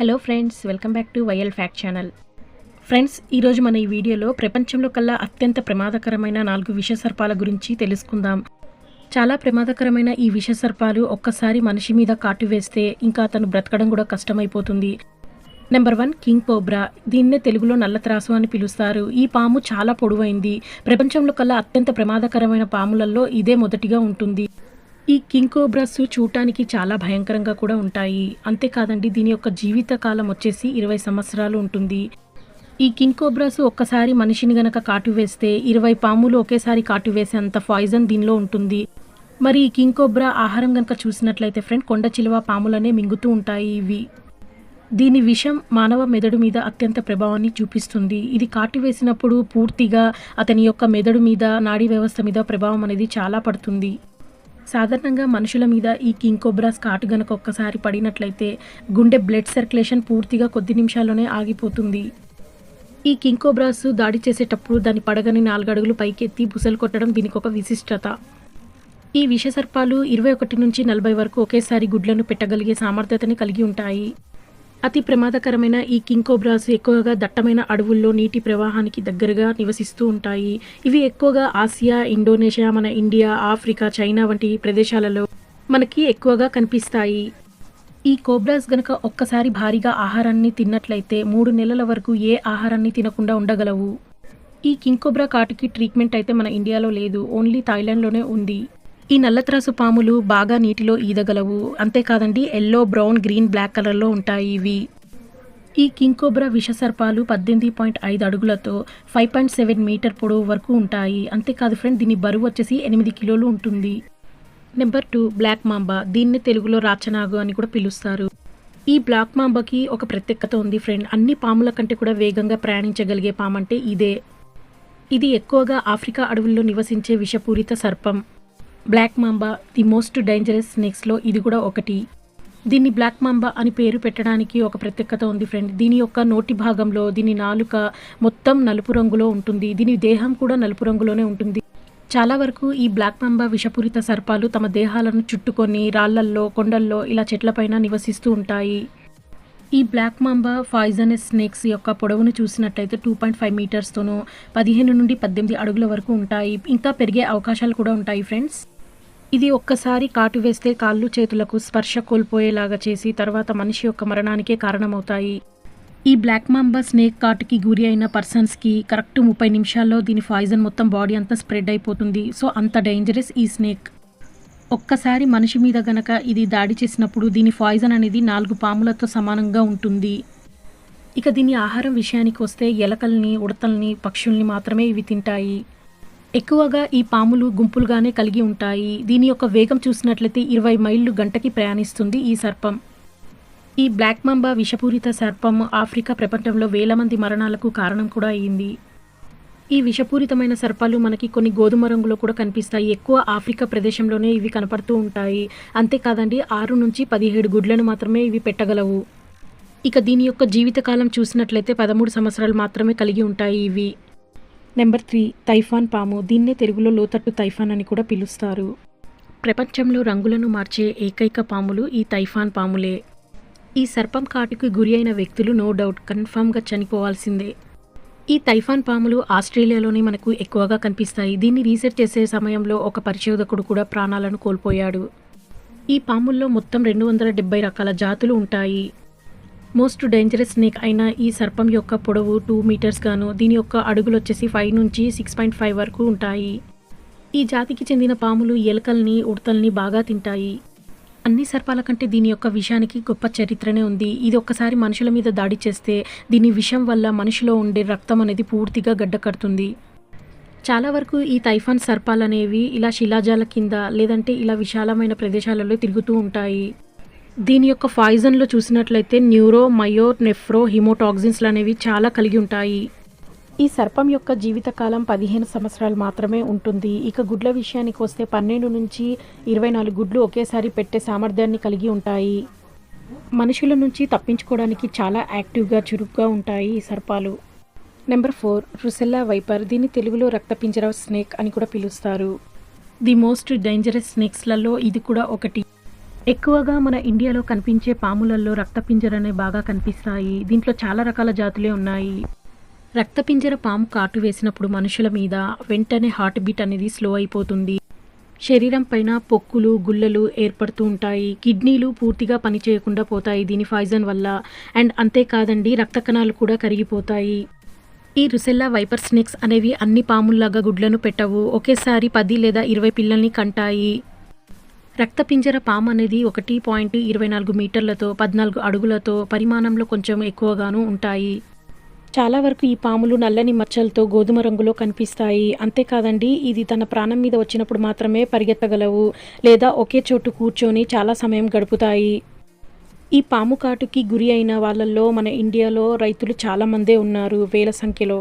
Hello friends welcome back to YL fact channel. Friends ఈరోజు మన ఈ వీడియోలో ప్రపంచంలో కల్లా అత్యంత ప్రమాదకరమైన నాలుగు విషసర్పాల గురించి తెలుసుకుందాం. చాలా ప్రమాదకరమైన ఈ విషసర్పాలు ఒక్కసారి మనిషి మీద కాటు వేస్తే ఇంకా అతను బ్రతకడం కూడా కష్టమైపోతుంది. నెంబర్ వన్ కింగ్ కోబ్రా దీన్నే తెలుగులో నల్లత్రాసు అని పిలుస్తారు. ఈ పాము చాలా పొడవైంది. ప్రపంచంలో కల్లా అత్యంత ప్రమాదకరమైన పాములలో ఇదే మొదటిగా ఉంటుంది. ఈ కింగ్ కోబ్రాస్ చూడటానికి చాలా భయంకరంగా కూడా ఉంటాయి. అంతేకాదండి దీని యొక్క జీవిత కాలం వచ్చేసి ఇరవై సంవత్సరాలు ఉంటుంది. ఈ కింగ్ కోబ్రాస్ ఒక్కసారి మనిషిని గనక కాటు వేస్తే ఇరవై పాములు ఒకేసారి కాటు వేసేంత పాయిజన్ దీనిలో ఉంటుంది. మరి ఈ కింగ్ కోబ్రా ఆహారం గనక చూసినట్లయితే ఫ్రెండ్ కొండ చిలువ పాములనే మింగుతూ ఉంటాయి ఇవి. దీని విషం మానవ మెదడు మీద అత్యంత ప్రభావాన్ని చూపిస్తుంది. ఇది కాటు వేసినప్పుడు పూర్తిగా అతని యొక్క మెదడు మీద నాడీ వ్యవస్థ మీద ప్రభావం అనేది చాలా పడుతుంది. సాధారణంగా మనుషుల మీద ఈ కింగ్ కోబ్రా కాటు గనక ఒక్కసారి పడినట్లయితే గుండె బ్లడ్ సర్క్యులేషన్ పూర్తిగా కొద్ది నిమిషాల్లోనే ఆగిపోతుంది. ఈ కింగ్ కోబ్రాస్ దాడి చేసేటప్పుడు దాని పడగని నాలుగడుగులు పైకెత్తి బుసలు కొట్టడం దీనికి ఒక విశిష్టత. ఈ విషసర్పాలు ఇరవై ఒకటి నుంచి నలభై వరకు ఒకేసారి గుడ్లను పెట్టగలిగే సామర్థ్యతని కలిగి ఉంటాయి. అతి ప్రమాదకరమైన ఈ కింకోబ్రాస్ ఎక్కువగా దట్టమైన అడవుల్లో నీటి ప్రవాహానికి దగ్గరగా నివసిస్తూ ఉంటాయి. ఇవి ఎక్కువగా ఆసియా ఇండోనేషియా మన ఇండియా ఆఫ్రికా చైనా వంటి ప్రదేశాలలో మనకి ఎక్కువగా కనిపిస్తాయి. ఈ కోబ్రాస్ గనక ఒక్కసారి భారీగా ఆహారాన్ని తిన్నట్లయితే మూడు నెలల వరకు ఏ ఆహారాన్ని తినకుండా ఉండగలవు. ఈ కింకోబ్రా కాటుకి ట్రీట్మెంట్ అయితే మన ఇండియాలో లేదు. ఓన్లీ థాయిలాండ్లోనే ఉంది. ఈ నల్లత్రాసు పాములు బాగా నీటిలో ఈదగలవు. అంతేకాదండి ఎల్లో బ్రౌన్ గ్రీన్ బ్లాక్ కలర్లో ఉంటాయి ఇవి. ఈ కింగ్ కోబ్రా విషసర్పాలు పద్దెనిమిది పాయింట్ ఐదు అడుగులతో ఫైవ్ పాయింట్ సెవెన్ మీటర్ పొడవు వరకు ఉంటాయి. అంతేకాదు ఫ్రెండ్ దీని బరువు వచ్చేసి ఎనిమిది కిలోలు ఉంటుంది. Number two black mamba. దీన్ని తెలుగులో రాచనాగు అని కూడా పిలుస్తారు. ఈ బ్లాక్ మాంబాకి ఒక ప్రత్యేకత ఉంది ఫ్రెండ్. అన్ని పాముల కంటే కూడా వేగంగా ప్రయాణించగలిగే పామంటే ఇదే. ఇది ఎక్కువగా ఆఫ్రికా అడవుల్లో నివసించే విషపూరిత సర్పం. Black mamba the most dangerous స్నేక్స్లో ఇది కూడా ఒకటి. దీన్ని బ్లాక్ మాంబా అని పేరు పెట్టడానికి ఒక ప్రత్యేకత ఉంది ఫ్రెండ్ దీని యొక్క నోటి భాగంలో దీని నాలుక మొత్తం నలుపు రంగులో ఉంటుంది. దీని దేహం కూడా నలుపు రంగులోనే ఉంటుంది. చాలా వరకు ఈ బ్లాక్ మాంబా విషపూరిత సర్పాలు తమ దేహాలను చుట్టుకొని రాళ్ళల్లో కొండల్లో ఇలా చెట్లపైన నివసిస్తూ ఉంటాయి. ఈ బ్లాక్ మాంబా ఫాయిజనస్ స్నేక్స్ యొక్క పొడవును చూసినట్లయితే టూ పాయింట్ ఫైవ్ మీటర్స్తోనూ పదిహేను నుండి పద్దెనిమిది అడుగుల వరకు ఉంటాయి. ఇంకా పెరిగే అవకాశాలు కూడా ఉంటాయి ఫ్రెండ్స్ ఇది ఒక్కసారి కాటు వేస్తే కాళ్ళు చేతులకు స్పర్శ కోల్పోయేలాగా చేసి తర్వాత మనిషి యొక్క మరణానికే కారణమవుతాయి. ఈ బ్లాక్ మాంబా స్నేక్ కాటుకి గురి అయిన పర్సన్స్కి కరెక్ట్ ముప్పై నిమిషాల్లో దీని పాయిజన్ మొత్తం బాడీ అంతా స్ప్రెడ్ అయిపోతుంది. సో అంత డేంజరస్ ఈ స్నేక్. ఒక్కసారి మనిషి మీద గనక ఇది దాడి చేసినప్పుడు దీని పాయిజన్ అనేది నాలుగు పాములతో సమానంగా ఉంటుంది. ఇక దీని ఆహారం విషయానికి వస్తే ఎలకల్ని ఉడతల్ని పక్షుల్ని మాత్రమే ఇవి తింటాయి. ఎక్కువగా ఈ పాములు గుంపులుగానే కలిగి ఉంటాయి. దీని యొక్క వేగం చూసినట్లయితే ఇరవై మైళ్ళు గంటకి ప్రయాణిస్తుంది ఈ సర్పం. ఈ బ్లాక్ మంబా విషపూరిత సర్పం ఆఫ్రికా ప్రపంచంలో వేల మంది మరణాలకు కారణం కూడా అయింది. ఈ విషపూరితమైన సర్పాలు మనకి కొన్ని గోధుమ రంగులో కూడా కనిపిస్తాయి. ఎక్కువ ఆఫ్రికా ప్రదేశంలోనే ఇవి కనపడుతూ ఉంటాయి. అంతేకాదండి ఆరు నుంచి పదిహేడు గుడ్లను మాత్రమే ఇవి పెట్టగలవు. ఇక దీని యొక్క జీవితకాలం చూసినట్లయితే పదమూడు సంవత్సరాలు మాత్రమే కలిగి ఉంటాయి ఇవి. నెంబర్ త్రీ తైఫాన్ పాము. దీన్నే తెలుగులో లోతట్టు తైఫాన్ అని కూడా పిలుస్తారు. ప్రపంచంలో రంగులను మార్చే ఏకైక పాములు ఈ తైఫాన్ పాములే. ఈ సర్పం కాటుకు గురి అయిన వ్యక్తులు నో డౌట్ కన్ఫామ్గా చనిపోవాల్సిందే. ఈ తైఫాన్ పాములు ఆస్ట్రేలియాలోనే మనకు ఎక్కువగా కనిపిస్తాయి. దీన్ని రీసెర్చ్ చేసే సమయంలో ఒక పరిశోధకుడు కూడా ప్రాణాలను కోల్పోయాడు. ఈ పాముల్లో మొత్తం రెండు వందల డెబ్బై రకాల జాతులు ఉంటాయి. మోస్ట్ డేంజరస్ స్నేక్ అయిన ఈ సర్పం యొక్క పొడవు టూ మీటర్స్ గాను దీని యొక్క అడుగులు వచ్చేసి ఫైవ్ నుంచి సిక్స్ పాయింట్ ఫైవ్ వరకు ఉంటాయి. ఈ జాతికి చెందిన పాములు ఎలకల్ని ఉడతల్ని బాగా తింటాయి. అన్ని సర్పాల కంటే దీని యొక్క విషానికి గొప్ప చరిత్రనే ఉంది. ఇది ఒక్కసారి మనుషుల మీద దాడి చేస్తే దీని విషం వల్ల మనిషిలో ఉండే రక్తం అనేది పూర్తిగా గడ్డకడుతుంది. చాలా వరకు ఈ తైఫాన్ సర్పాలు అనేవి ఇలా శిలాజాల కింద లేదంటే ఇలా విశాలమైన ప్రదేశాలలో తిరుగుతూ ఉంటాయి. దీని యొక్క పాయిజన్లో చూసినట్లయితే న్యూరో మయో నెఫ్రో హిమోటాక్సిన్స్లు అనేవి చాలా కలిగి ఉంటాయి. ఈ సర్పం యొక్క జీవితకాలం పదిహేను సంవత్సరాలు మాత్రమే ఉంటుంది. ఇక గుడ్ల విషయానికి వస్తే పన్నెండు నుంచి ఇరవై నాలుగు గుడ్లు ఒకేసారి పెట్టే సామర్థ్యాన్ని కలిగి ఉంటాయి. మనుషుల నుంచి తప్పించుకోవడానికి చాలా యాక్టివ్గా చురుగ్గా ఉంటాయి ఈ సర్పాలు. Number four Russell's viper. దీన్ని తెలుగులో రక్తపింజర స్నేక్ అని కూడా పిలుస్తారు. ది మోస్ట్ డేంజరస్ స్నేక్స్లలో ఇది కూడా ఒకటి. ఎక్కువగా మన ఇండియాలో కనిపించే పాములలో రక్తపింజరనే బాగా కనిపిస్తాయి. దీంట్లో చాలా రకాల జాతులే ఉన్నాయి. రక్తపింజర పాము కాటు వేసినప్పుడు మనుషుల మీద వెంటనే హార్ట్ బీట్ అనేది స్లో అయిపోతుంది. శరీరం పైన పొక్కులు గుల్లలు ఏర్పడుతూ ఉంటాయి. కిడ్నీలు పూర్తిగా పనిచేయకుండా పోతాయి దీని పాయిజన్ వల్ల. అండ్ అంతేకాదండి రక్త కణాలు కూడా కరిగిపోతాయి. ఈ రుసెల్లా వైపర్ స్నేక్స్ అనేవి అన్ని పాముల్లాగా గుడ్లను పెట్టవు. ఒకేసారి పది లేదా ఇరవై పిల్లల్ని కంటాయి. రక్తపింజర పాము అనేది ఒకటి పాయింట్ ఇరవై నాలుగు మీటర్లతో పద్నాలుగు అడుగులతో పరిమాణంలో కొంచెం ఎక్కువగాను ఉంటాయి. చాలా వరకు ఈ పాములు నల్లని మచ్చలతో గోధుమ రంగులో కనిపిస్తాయి. అంతేకాదండి ఇది తన ప్రాణం మీద వచ్చినప్పుడు మాత్రమే పరిగెత్తగలవు లేదా ఒకే చోటు కూర్చొని చాలా సమయం గడుపుతాయి. ఈ పాము కాటుకి గురి అయిన వాళ్ళల్లో మన ఇండియాలో రైతులు చాలామందే ఉన్నారు వేల సంఖ్యలో.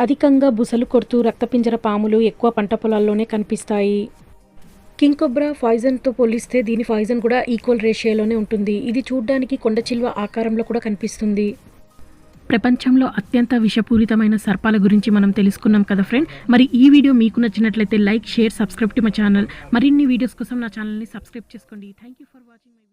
అధికంగా బుసలు కొడుతూ రక్తపింజర పాములు ఎక్కువ పంట పొలాల్లోనే కనిపిస్తాయి. కింగ్ కొబ్రా పాయిజన్తో పోలిస్తే దీని పాయిజన్ కూడా ఈక్వల్ రేషియోలోనే ఉంటుంది. ఇది చూడ్డానికి కొండచిల్వ ఆకారంలో కూడా కనిపిస్తుంది. ప్రపంచంలో అత్యంత విషపూరితమైన సర్పాల గురించి మనం తెలుసుకున్నాం కదా ఫ్రెండ్. మరి ఈ వీడియో మీకు నచ్చినట్లయితే like share subscribe to my channel. మరిన్ని వీడియోస్ కోసం నా ఛానల్ని సబ్స్క్రైబ్ చేసుకోండి. Thank you for watching